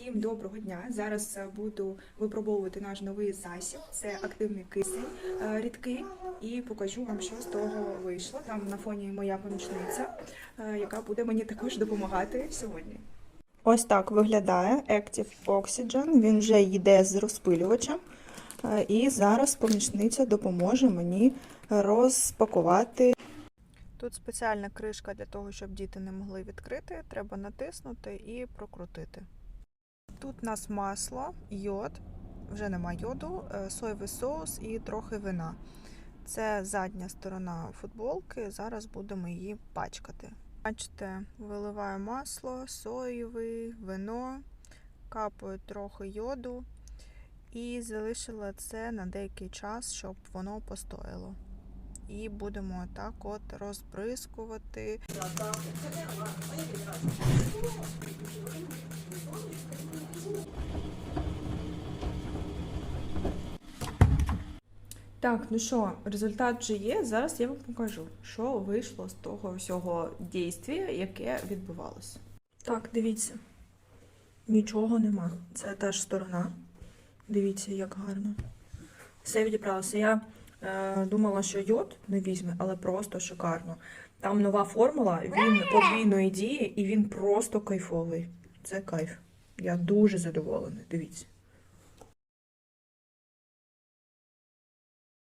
Всім доброго дня! Зараз е, буду випробовувати наш новий засіб. Це активний кисень е, рідкий, і покажу вам, що з того вийшло. Там на фоні моя помічниця, е, яка буде мені також допомагати сьогодні. Ось так виглядає Active Oxygen. Він вже йде з розпилювачем. І зараз помічниця допоможе мені розпакувати. Тут спеціальна кришка для того, щоб діти не могли відкрити. Треба натиснути і прокрутити. Тут у нас масло, йод, вже нема йоду, е, соєвий соус і трохи вина. Це задня сторона футболки. Зараз будемо її пачкати. Бачите, виливаю масло, соєвий, вино, капаю трохи йоду і залишила це на деякий час, щоб воно постояло. І будемо так от розбризкувати. Так, ну що, результат вже є. Зараз я вам покажу, що вийшло з того всього дійствія, яке відбувалося. Так, дивіться. Нічого нема. Це та ж сторона. Дивіться, як гарно. Все відібралося. Я е, думала, що йод не візьме, але просто шикарно. Там нова формула, він подвійної дії і він просто кайфовий. Це кайф. Я дуже задоволена. Дивіться.